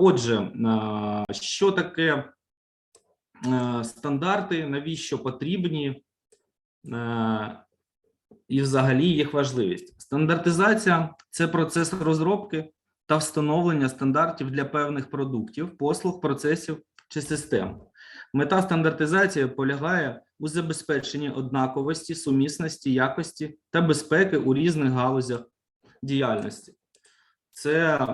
Отже, що таке е, стандарти, навіщо потрібні е, і взагалі їх важливість? Стандартизація це процес розробки та встановлення стандартів для певних продуктів, послуг, процесів чи систем. Мета стандартизації полягає у забезпеченні однаковості, сумісності, якості та безпеки у різних галузях діяльності. Це е,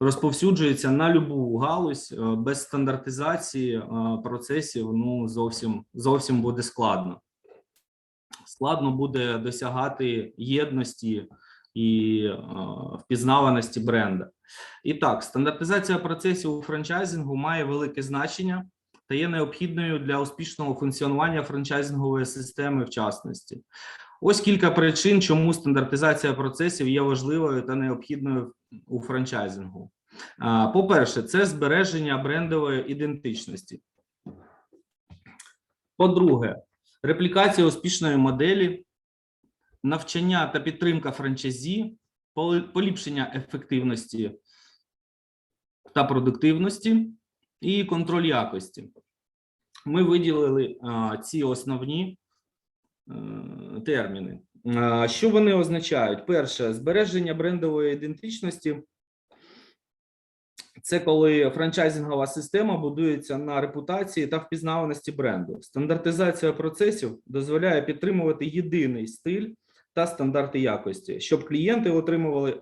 розповсюджується на любу галузь е, без стандартизації е, процесів. Ну зовсім зовсім буде складно. Складно буде досягати єдності і впізнаваності бренда. І так, стандартизація процесів у франчайзингу має велике значення та є необхідною для успішного функціонування франчайзингової системи в частності. Ось кілька причин, чому стандартизація процесів є важливою та необхідною у франчайзингу. По-перше, це збереження брендової ідентичності. По-друге, реплікація успішної моделі, навчання та підтримка франчайзі, поліпшення ефективності та продуктивності і контроль якості. Ми виділили ці основні терміни. Що вони означають? Перше, збереження брендової ідентичності. Це коли франчайзингова система будується на репутації та впізнаваності бренду. Стандартизація процесів дозволяє підтримувати єдиний стиль та стандарти якості, щоб клієнти отримували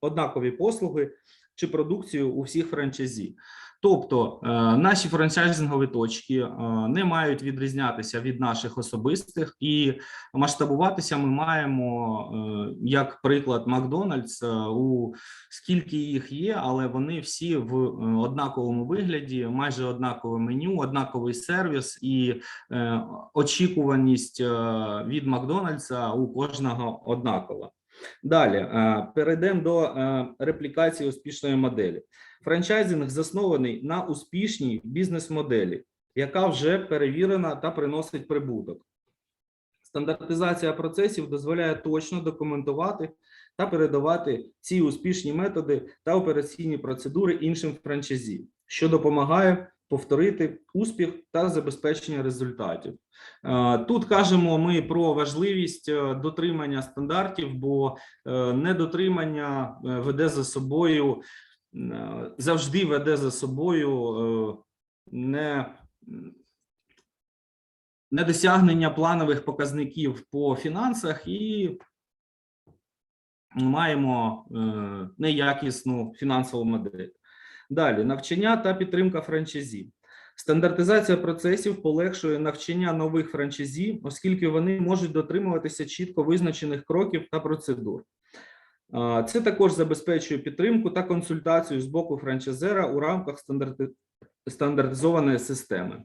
однакові послуги чи продукцію у всіх франчайзі. Тобто е, наші франчайзингові точки е, не мають відрізнятися від наших особистих, і масштабуватися ми маємо е, як приклад Макдональдс, у скільки їх є, але вони всі в однаковому вигляді, майже однакове меню, однаковий сервіс і очікуваність від Макдональдса у кожного однакова. Далі перейдемо до реплікації успішної моделі. Франчайзинг заснований на успішній бізнес-моделі, яка вже перевірена та приносить прибуток. Стандартизація процесів дозволяє точно документувати та передавати ці успішні методи та операційні процедури іншим франчайзі, що допомагає повторити успіх та забезпечення результатів. Е, Тут кажемо ми про важливість е, дотримання стандартів, бо е, недотримання веде за собою завжди веде за собою е, не недосягнення планових показників по фінансах і маємо е, неякісну фінансову модель. Далі навчання та підтримка франчайзі. Стандартизація процесів полегшує навчання нових франчайзі, оскільки вони можуть дотримуватися чітко визначених кроків та процедур. Це також забезпечує підтримку та консультацію з боку франчайзера у рамках стандарти- стандартизованої системи.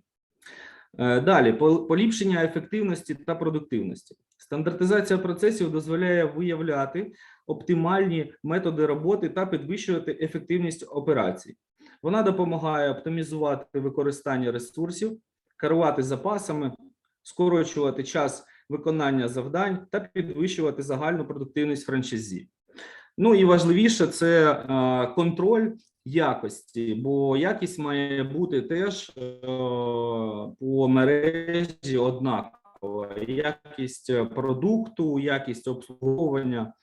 Е, Далі поліпшення ефективності та продуктивності. Стандартизація процесів дозволяє виявляти оптимальні методи роботи та підвищувати ефективність операцій. Вона допомагає оптимізувати використання ресурсів, керувати запасами, скорочувати час виконання завдань та підвищувати загальну продуктивність франчайзі. Ну і важливіше це е, контроль якості, бо якість має бути теж е, по мережі однакова. Якість е, продукту, якість обслуговування.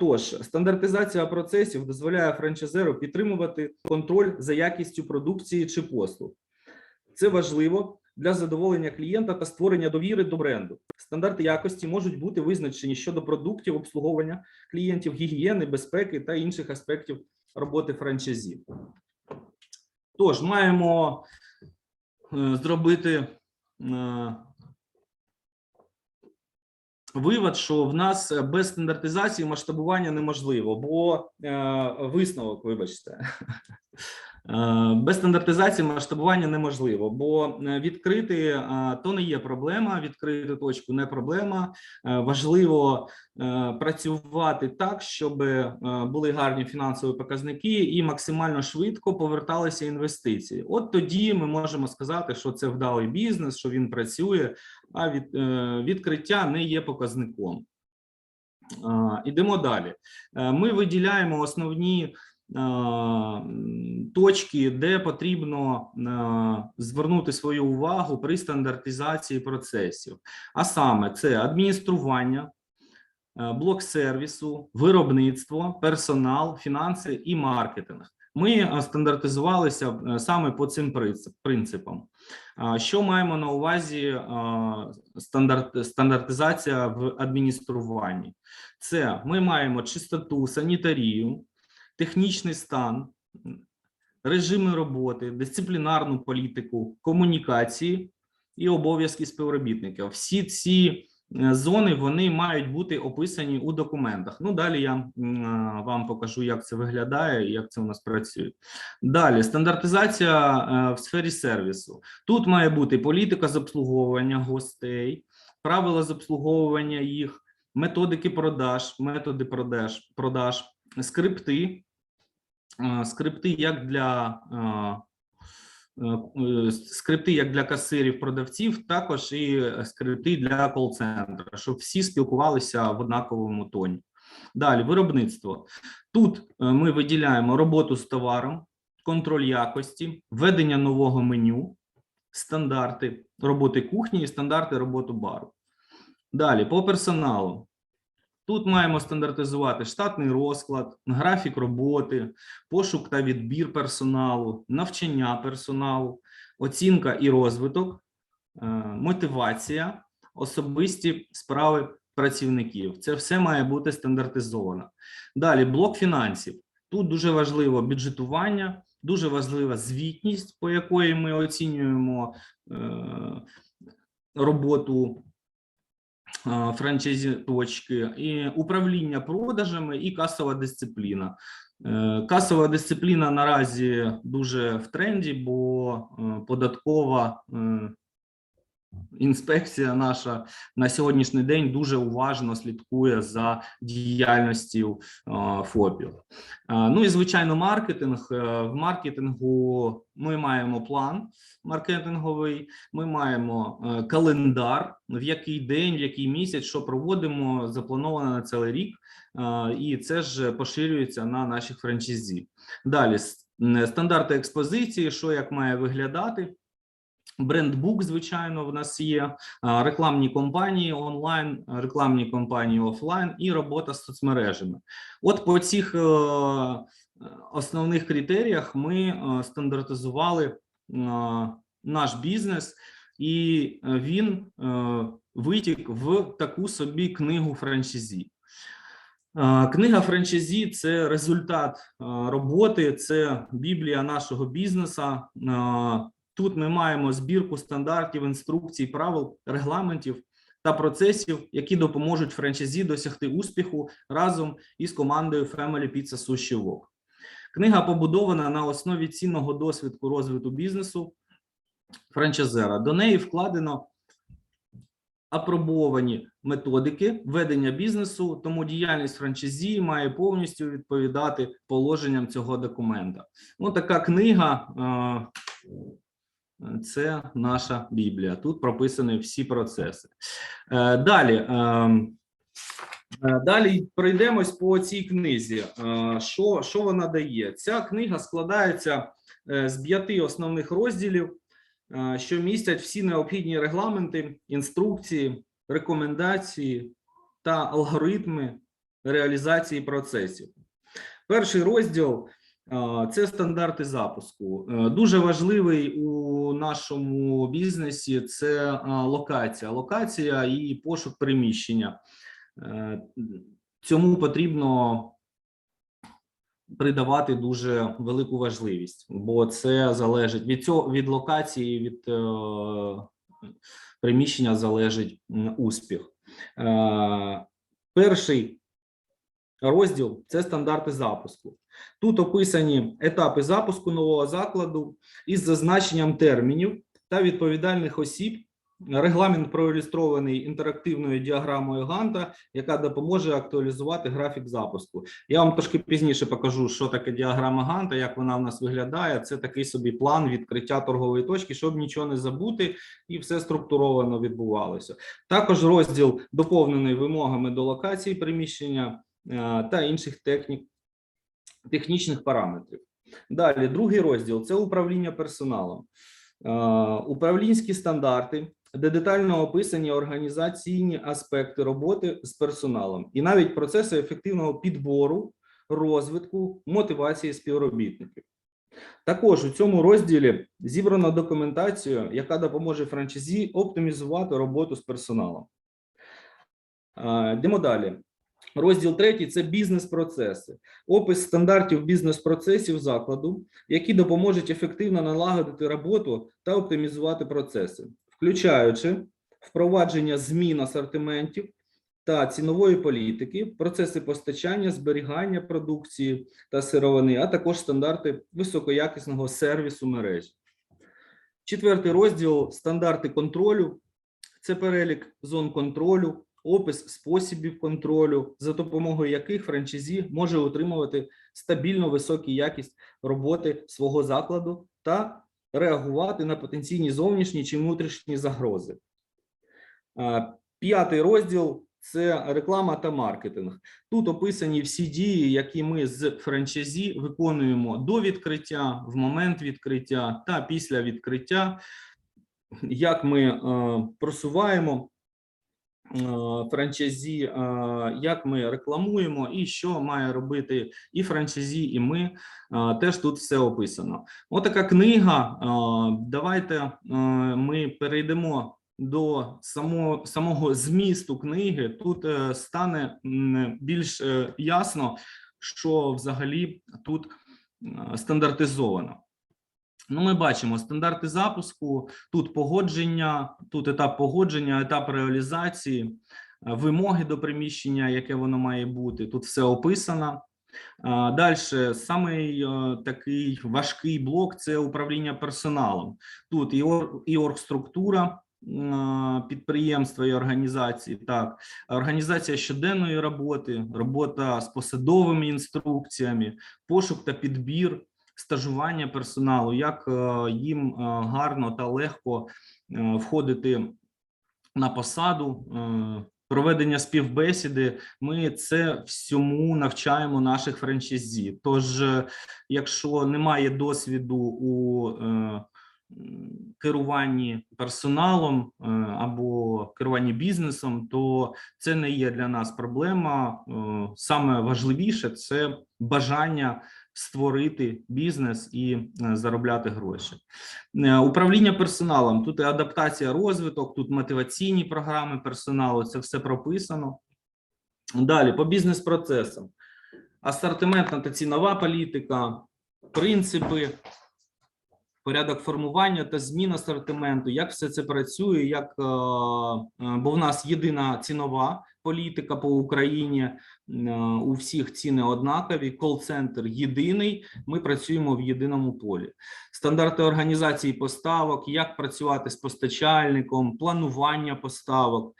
Тож стандартизація процесів дозволяє франчайзеру підтримувати контроль за якістю продукції чи послуг. Це важливо для задоволення клієнта та створення довіри до бренду. Стандарти якості можуть бути визначені щодо продуктів, обслуговування клієнтів, гігієни, безпеки та інших аспектів роботи франчайзі. Тож маємо е, зробити е, вивод, що в нас без стандартизації масштабування неможливо, бо е, висновок, вибачте. Е, Без стандартизації масштабування неможливо, бо е, відкрити е, то не є проблема. Відкрити точку не проблема. Важливо працювати так, щоб були гарні фінансові показники і максимально швидко поверталися інвестиції. От тоді ми можемо сказати, що це вдалий бізнес, що він працює, а від, відкриття не є показником. Ідемо далі. Ми виділяємо основні точки, де потрібно звернути свою увагу при стандартизації процесів. А саме це адміністрування, блок сервісу, виробництво, персонал, фінанси і маркетинг. Ми стандартизувалися саме по цим принципам. Що маємо на увазі стандарт, стандартизація в адмініструванні? Це ми маємо чистоту, санітарію, технічний стан, режими роботи, дисциплінарну політику, комунікації і обов'язки співробітників. Всі ці е, зони вони мають бути описані у документах. Ну далі я вам покажу, як це виглядає і як це у нас працює. Далі стандартизація е, в сфері сервісу. Тут має бути політика з обслуговування гостей, правила з обслуговування їх, методики продаж, методи продаж, продаж скрипти, е, скрипти як для е, е, скрипти як для касирів, продавців, також і скрипти для кол-центра, щоб всі спілкувалися в однаковому тоні. Далі виробництво. Тут ми виділяємо роботу з товаром, контроль якості, введення нового меню, стандарти роботи кухні і стандарти роботи бару. Далі по персоналу. Тут маємо стандартизувати штатний розклад, графік роботи, пошук та відбір персоналу, навчання персоналу, оцінка і розвиток, е, мотивація, особисті справи працівників. Це все має бути стандартизовано. Далі блок фінансів. Тут дуже важливо бюджетування, дуже важлива звітність, по якої ми оцінюємо е, роботу а, франчайзі точки, і управління продажами і касова дисципліна. Е, Касова дисципліна наразі дуже в тренді, бо е, податкова е, інспекція наша на сьогоднішній день дуже уважно слідкує за діяльністю е, ФОПів. Е, Ну і звичайно, маркетинг. Е, В маркетингу ми маємо план маркетинговий, ми маємо календар, в який день, в який місяць, що проводимо, заплановано на цілий рік, і це ж поширюється на наших франчайзі. Далі стандарти експозиції, що як має виглядати. Брендбук, звичайно, в нас є рекламні кампанії онлайн, рекламні кампанії офлайн і робота з соцмережами. От по цих е, основних критеріях ми е, стандартизували е, наш бізнес, і він витік в таку собі книгу франчайзі. Е, Книга франчайзі це результат роботи, це біблія нашого бізнесу. Тут ми маємо збірку стандартів, інструкцій, правил, регламентів та процесів, які допоможуть франчайзі досягти успіху разом із командою Family Pizza Sushi Wok. Книга побудована на основі цінного досвідку розвитку бізнесу франчайзера. До неї вкладено апробовані методики ведення бізнесу, тому діяльність франчайзі має повністю відповідати положенням цього документа. Ну, така книга. е, це наша Біблія. Тут прописані всі процеси. Е, Далі. ем, е, Далі пройдемось по цій книзі. Е, Що, що вона дає? Ця книга складається з п'яти основних розділів, що містять всі необхідні регламенти, інструкції, рекомендації та алгоритми реалізації процесів. Перший розділ Це стандарти запуску. Е, Дуже важливий у нашому бізнесі це локація. Локація і пошук приміщення. Е, Цьому потрібно придавати дуже велику важливість, бо це залежить від цього від локації, від е, приміщення залежить успіх. Перший розділ це стандарти запуску. Тут описані етапи запуску нового закладу із зазначенням термінів та відповідальних осіб. Регламент проілюстрований інтерактивною діаграмою Ганта, яка допоможе актуалізувати графік запуску. Я вам трошки пізніше покажу, що таке діаграма Ганта, як вона в нас виглядає. Це такий собі план відкриття торгової точки, щоб нічого не забути, і все структуровано відбувалося. Також розділ доповнений вимогами до локації приміщення та інших технік технічних параметрів. Далі, другий розділ це управління персоналом. Е, Управлінські стандарти, де детально описані організаційні аспекти роботи з персоналом і навіть процеси ефективного підбору, розвитку, мотивації співробітників. Також у цьому розділі зібрано документацію, яка допоможе франчайзі оптимізувати роботу з персоналом. Е, Йдемо далі. Розділ третій це бізнес-процеси, опис стандартів бізнес-процесів закладу, які допоможуть ефективно налагодити роботу та оптимізувати процеси, включаючи впровадження змін асортиментів та цінової політики, процеси постачання, зберігання продукції та сировини, а також стандарти високоякісного сервісу мережі. Четвертий розділ стандарти контролю. Це перелік зон контролю, опис способів контролю, за допомогою яких франчайзі може отримувати стабільно високу якість роботи свого закладу та реагувати на потенційні зовнішні чи внутрішні загрози. П'ятий розділ це реклама та маркетинг. Тут описані всі дії, які ми з франчайзі виконуємо до відкриття, в момент відкриття та після відкриття, як ми е, просуваємо франчайзі, як ми рекламуємо, і що має робити і франчайзі, і ми. Теж тут все описано. Отака книга. Давайте ми перейдемо до самого, самого змісту книги. Тут е, стане більш е, ясно, що взагалі тут е, стандартизовано. Ну, ми бачимо стандарти запуску, тут погодження, тут етап погодження, етап реалізації, е, вимоги до приміщення, яке воно має бути. Тут все описано. Далі, самий е, такий важкий блок це управління персоналом. Тут і, ор, і оргструктура е, підприємства і організації, так, організація щоденної роботи, робота з посадовими інструкціями, пошук та підбір стажування персоналу, як е, їм е, гарно та легко е, входити на посаду, проведення співбесіди. Ми це всьому навчаємо наших франчайзі. Тож, якщо немає досвіду у керуванні персоналом або керуванні бізнесом, то це не є для нас проблема. Саме важливіше це бажання створити бізнес і е, заробляти гроші. Е, Управління персоналом тут і адаптація, розвиток, тут мотиваційні програми персоналу. Це все прописано. Далі по бізнес-процесам, асортиментна та цінова політика, принципи, порядок формування та змін асортименту, як все це працює, як е, е, бо в нас єдина цінова політика по Україні. е, У всіх ціни однакові, кол-центр єдиний. Ми працюємо в єдиному полі. Стандарти організації поставок, як працювати з постачальником, планування поставок,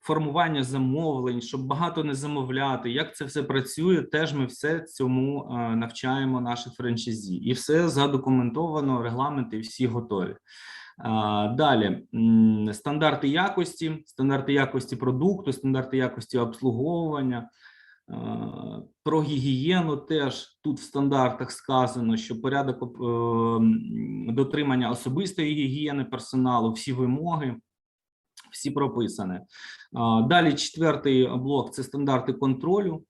формування замовлень, щоб багато не замовляти. Як це все працює? Теж ми все цьому е, навчаємо наших франчайзі, і все задокументовано. Регламенти всі готові. Далі стандарти якості, стандарти якості продукту, стандарти якості обслуговування. Е, Про гігієну теж тут в стандартах сказано, що порядок е, дотримання особистої гігієни персоналу, всі вимоги, всі прописані. Далі четвертий блок це стандарти контролю,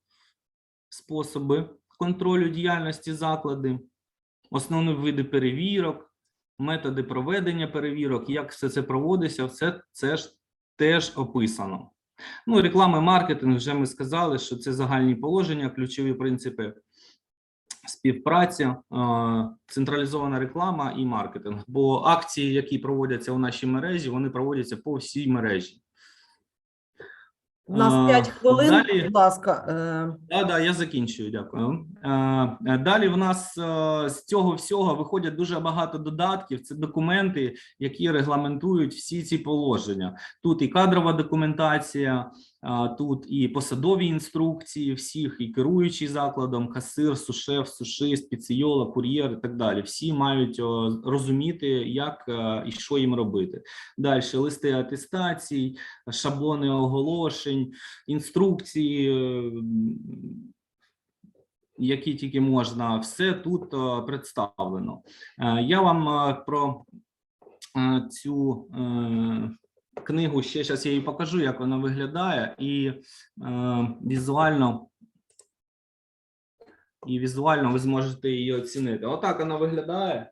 способи контролю діяльності заклади, основні види перевірок, методи проведення перевірок, як все це проводиться, все це ж теж описано. Ну, реклама, і маркетинг, вже ми сказали, що це загальні положення, ключові принципи співпраця, е, централізована реклама і маркетинг. Бо акції, які проводяться у нашій мережі, вони проводяться по всій мережі. У нас А, 5 хвилин, далі- будь ласка. е, Да, да, я закінчую. Дякую. Е, е, Далі в нас е, з цього всього виходять дуже багато додатків. Це документи, які регламентують всі ці положення. Тут і кадрова документація, тут і посадові інструкції всіх, і керуючий закладом, касир, сушеф, сушист, спеціола, кур'єр і так далі. Всі мають розуміти, як е, і що їм робити. Далі листи атестацій, шаблони оголошень, інструкції. е, які тільки можна, все тут е, представлено. Я вам про цю книгу ще зараз я її покажу, як вона виглядає, і е, візуально. І візуально ви зможете її оцінити. Отак вона виглядає.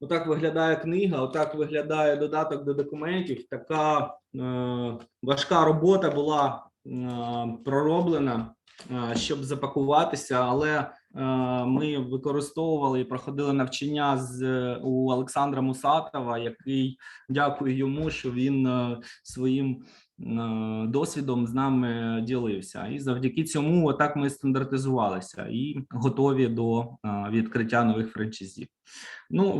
Отак виглядає книга, отак виглядає додаток до документів. Така е, важка робота була е, пророблена, е, щоб запакуватися, але ми використовували і проходили навчання з у Олександра Мусатова, який дякую йому, що він е, своїм е, досвідом з нами ділився. І завдяки цьому отак ми стандартизувалися і готові до е, відкриття нових франчайзів. Ну,